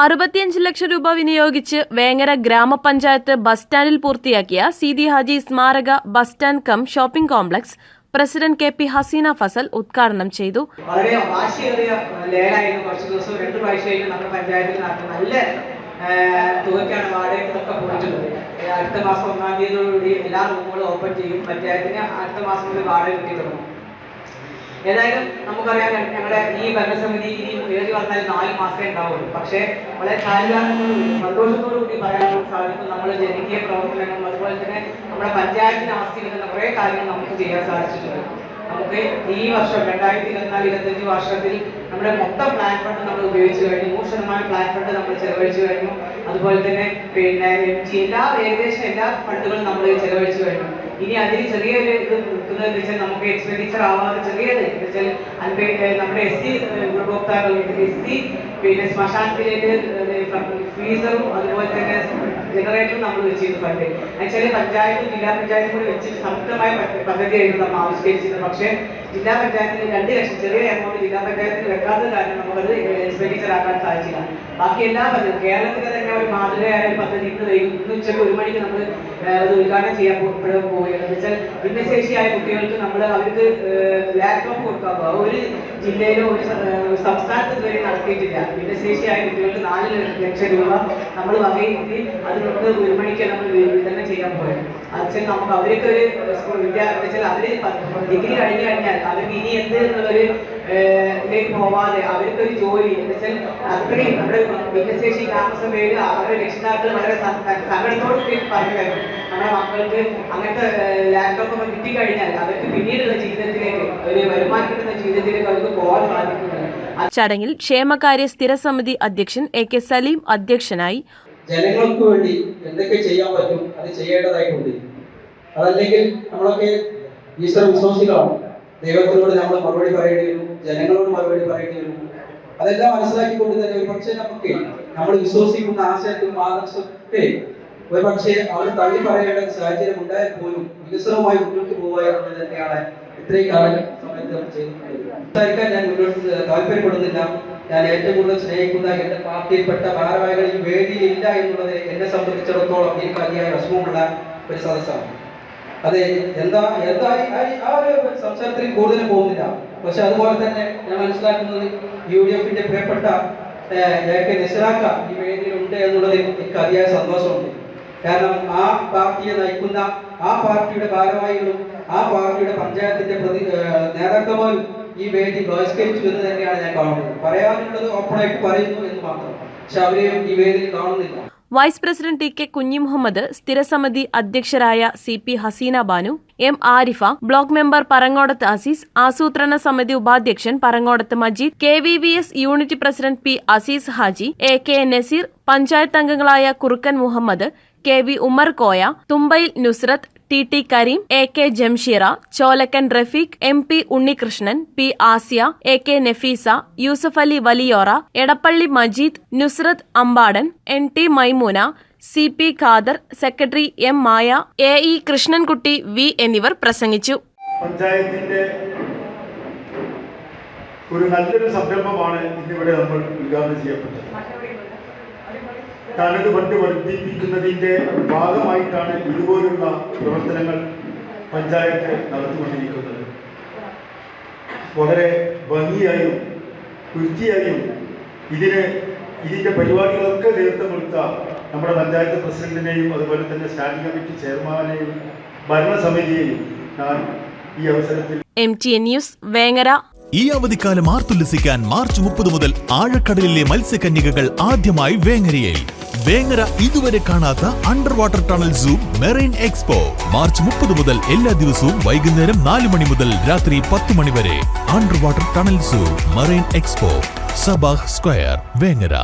അറുപത്തിയഞ്ച് ലക്ഷം രൂപ വിനിയോഗിച്ച് വേങ്ങര ഗ്രാമപഞ്ചായത്ത് ബസ് സ്റ്റാൻഡിൽ പൂർത്തിയാക്കിയ സീതി ഹാജി സ്മാരക bus stand cum shopping complex president K P Haseena Fazal ഉദ്ഘാടനം ചെയ്തു. വളരെ വാശിയേറിയ ലേലായിരുന്നു. കുറച്ച് ദിവസം രണ്ട് പ്രാവശ്യമായിട്ട് നമ്മുടെ പഞ്ചായത്തിൽ നല്ല തുകയ്ക്കാണ് വാടകയ്ക്കൊക്കെ പോയിട്ടുള്ളത്. അടുത്ത മാസം ഒന്നാം തീയതിയോടുകൂടി എല്ലാ റൂമുകളും ഓപ്പൺ ചെയ്യും. പഞ്ചായത്തിന് അടുത്ത മാസം മുതൽ വാടക കിട്ടി തുടങ്ങും ഏതായാലും നമുക്കറിയാം ഞങ്ങളുടെ ഈ ഭരണസമിതി ഇനി ഏറി വന്നാൽ നാല് മാസമേ ഉണ്ടാവുള്ളൂ. പക്ഷേ വളരെ കാര്യകാരണത്തോടുകൂടി സന്തോഷത്തോടു കൂടി പറയാൻ സാധിക്കും നമ്മൾ ജനകീയ പ്രവർത്തനങ്ങളും അതുപോലെ തന്നെ നമ്മുടെ പഞ്ചായത്തിന് ആസ്തിക്കുന്ന കുറേ കാര്യങ്ങൾ നമുക്ക് ചെയ്യാൻ സാധിച്ചിട്ടുണ്ട്. നമുക്ക് ഈ വർഷം രണ്ടായിരത്തി ഇരുപത്തിനാല് ഇരുപത്തഞ്ച് വർഷത്തിൽ നമ്മുടെ മൊത്തം പ്ലാൻ ഫണ്ട് നമ്മൾ ഉപയോഗിച്ച് കഴിഞ്ഞു. നൂറ് ശതമാനം പ്ലാൻ ഫണ്ട് നമ്മൾ ചെലവഴിച്ചു കഴിഞ്ഞു. അതുപോലെ തന്നെ പിന്നെ എല്ലാ ഏകദേശം എല്ലാ ഫണ്ടുകളും നമ്മൾ ചെലവഴിച്ചു കഴിഞ്ഞു. ഇനി അതിൽ ചെറിയൊരു ഇത് കൊടുക്കുന്നത് എന്ന് വെച്ചാൽ നമുക്ക് എക്സ്പെൻഡിച്ചർ ആവാതെ ചെറിയത് എന്ന് വെച്ചാൽ അൻപേ നമ്മുടെ എസ് സി ഗുണഭോക്താക്കൾ എസ് സി പിന്നെ ശ്മശാനത്തിലേക്ക് ഫ്രീസറും അതുപോലെ തന്നെ ജനറേറ്ററും നമ്മൾ വെച്ചിരുന്നു ഫണ്ട്. എന്നുവെച്ചാൽ പഞ്ചായത്ത് ജില്ലാ പഞ്ചായത്തും കൂടി വെച്ച് സംയുക്തമായ പദ്ധ- പദ്ധതിയായിരുന്നു നമ്മൾ ആവിഷ്കരിച്ചത് പക്ഷേ ജില്ലാ പഞ്ചായത്തിന് രണ്ട് ലക്ഷം ചെറിയ എമൗണ്ട് ജില്ലാ പഞ്ചായത്തിന് വെക്കാത്തത് കാരണം നമുക്കത് എക്സ്പെൻഡിച്ചർ ആക്കാൻ സാധിച്ചില്ല. ബാക്കി എല്ലാ പദ്ധതി കേരളത്തിലെ തന്നെ ഒരു മാതൃകയായ ഒരു പദ്ധതി ഇന്ന് ഇന്ന് ഉച്ചയ്ക്ക് ഒരു മണിക്ക് നമ്മൾ അത് ഉദ്ഘാടനം ചെയ്യാൻ പോവുകയാണ്. എന്ന് വെച്ചാൽ ഭിന്നശേഷിയായ കുട്ടികൾക്ക് നമ്മൾ അവർക്ക് ലാപ്ടോപ്പ് കൊടുക്കാൻ പോകുക ഒരു ജില്ലയിലോ ഒരു സംസ്ഥാനത്ത് ഇതുവരെ നടത്തിയിട്ടില്ല. ഭിന്നശേഷിയായ കുട്ടികൾക്ക് നാല് ലക്ഷം രൂപ നമ്മൾ വകയിരുത്തി അതിനൊക്കെ ഒരു മണിക്ക് നമ്മൾ വിതരണം ചെയ്യാൻ പോയത്. അച്ഛൻ നമുക്ക് അവർക്ക് ഒരു സ്കൂൾ വിദ്യാർത്ഥി വെച്ചാൽ അവർ ഡിഗ്രി കഴിഞ്ഞു കഴിഞ്ഞാൽ അവർക്ക് ഇനി എന്ത് എന്നുള്ളൊരു ഇതിലേക്ക് പോവാതെ അവർക്ക് ഒരു ജോലി. എന്ന് വെച്ചാൽ അത്രയും നമ്മുടെ ഭിന്നശേഷി ഗ്രാമസഭയിൽ അവരുടെ രക്ഷിതാക്കൾ വളരെ സങ്കടത്തോട് കൂടി പറയുമായിരുന്നു നമ്മുടെ മക്കൾക്ക് അങ്ങനത്തെ ലാപ്ടോപ്പ് ഒക്കെ കിട്ടിക്കഴിഞ്ഞാൽ അവർക്ക് പിന്നീടുള്ള ജീവിതത്തിലേക്ക് ഒരു വരുമാനം കിട്ടുന്ന ജീവിതത്തിലേക്ക് അവർക്ക് പോകാൻ സാധിക്കുന്നുണ്ട്. ചടങ്ങിൽ ക്ഷേമകാര്യ സ്ഥിരസമിതി അധ്യക്ഷൻ എ കെ സലീം അധ്യക്ഷനായി. ജനങ്ങൾക്ക് വേണ്ടി എന്തൊക്കെ ചെയ്യാൻ പറ്റും അത് ചെയ്യേണ്ടതായിട്ടുണ്ട്. അതല്ലെങ്കിൽ നമ്മളൊക്കെ ഈശ്വര വിശ്വാസികളാണ് ദൈവത്തിനോട് നമ്മൾ മറുപടി പറയേണ്ടി വരും ജനങ്ങളോട് മറുപടി പറയേണ്ടി വരും. അതെല്ലാം മനസ്സിലാക്കിക്കൊണ്ട് തന്നെ ഒരു പക്ഷേ നമുക്ക് നമ്മൾ വിശ്വസിക്കുന്ന ആശയത്തിനും ആദർശത്തെ ഒരു പക്ഷേ അവർ തള്ളി പറയേണ്ട സാഹചര്യം ഉണ്ടായാൽ പോലും വികസനവുമായി മുന്നോട്ട് പോവുക എന്നുള്ളത് തന്നെയാണ് ഇത്രയും കാലം സമയത്ത് സംസാരിക്കാൻ ഞാൻ മുന്നോട്ട് താല്പര്യപ്പെടുന്നില്ല. ഞാൻ ഏറ്റവും കൂടുതൽ സ്നേഹിക്കുന്ന എന്റെ പാർട്ടിയിൽപ്പെട്ട ഭാരവാഹികളിൽ വേദിയില്ല എന്നുള്ളത് എന്നെ സംബന്ധിച്ചിടത്തോളം എനിക്ക് അതിയായ വിഷമമുള്ള ഒരു സദസ്സാണ്. അതെ എന്താ എന്താ ആ ഒരു സംസാരത്തിൽ കൂടുതൽ പോകുന്നില്ല. പക്ഷെ അതുപോലെ തന്നെ ഞാൻ മനസ്സിലാക്കുന്നത് യു ഡി എഫിന്റെ പ്രിയപ്പെട്ട എ കെ നിസറാക്ക ഈ വേദിയിലുണ്ട് എന്നുള്ളതിൽ എനിക്ക് അതിയായ സന്തോഷമുണ്ട്. കാരണം ആ പാർട്ടിയെ നയിക്കുന്ന ആ പാർട്ടിയുടെ ഭാരവാഹികളും ആ പാർട്ടിയുടെ പഞ്ചായത്തിന്റെ പ്രതി നേതാക്കന്മാരും ഈ വേദി ബഹിഷ്കരിച്ചു എന്ന് തന്നെയാണ് ഞാൻ കാണുന്നത്. പറയാനുള്ളത് ഓപ്പണായിട്ട് പറയുന്നു എന്ന് മാത്രം. പക്ഷെ അവരെയും ഈ വേദി കാണുന്നില്ല. Vice president T K Kunhimuhammad സ്ഥിരസമിതി അധ്യക്ഷരായ C P Haseena Banu M Arifa block member Parangodath Azeez ആസൂത്രണ സമിതി ഉപാധ്യക്ഷൻ Parangodath Majeed K V V S unit president P Azeez Haji A K Nazeer panchayat അംഗങ്ങളായ Kurukkan Muhammad K V Umar Koya Thumbayil Nusrath T T Kareem A K Jamsheera Cholakkan Rafeeq M P Unnikrishnan P Asiya A K Nafeesa Yusuf Ali Valiyora Edappally Majeed Nusrath Ambadan N T Maimoona C P Khader secretary M Maya A E Krishnankutty V എന്നിവർ പ്രസംഗിച്ചു. പഞ്ചായത്തിന്റെ ഒരു നല്ലൊരു സംരംഭമാണ് ഇന്നിവിടെ നമ്മൾ ഉദ്ഘാടനം ചെയ്യപ്പെട്ടത്. തനത് ഫണ്ട് വർദ്ധിപ്പിക്കുന്നതിന്റെ ഭാഗമായിട്ടാണ് ഇതുപോലുള്ള പ്രവർത്തനങ്ങൾ പഞ്ചായത്ത് നടത്തിക്കൊണ്ടിരിക്കുന്നത്. വളരെ ഭംഗിയായും വൃത്തിയായും ഇതിന് ഇതിന്റെ പരിപാടികളൊക്കെ നേതൃത്വം കൊടുത്ത നമ്മുടെ പഞ്ചായത്ത് പ്രസിഡന്റിനെയും അതുപോലെ തന്നെ സ്റ്റാൻഡിംഗ് കമ്മിറ്റി ചെയർമാനെയും ഭരണസമിതിയെയും ഞാൻ ഈ അവസരത്തിൽ M T N news Vengara. ഈ അവധിക്കാലം ആർത്തുല്ലസിക്കാൻ മാർച്ച് മുപ്പത് മുതൽ ആഴക്കടലിലെ മത്സ്യകന്യകകൾ ആദ്യമായി വേങ്ങരയിൽ. വേങ്ങര ഇതുവരെ കാണാത്ത under water tunnel zoo marine expo March മുപ്പത് മുതൽ എല്ലാ ദിവസവും വൈകുന്നേരം നാല് മണി മുതൽ രാത്രി പത്ത് മണി വരെ under water tunnel zoo marine expo Sabah square Vengara.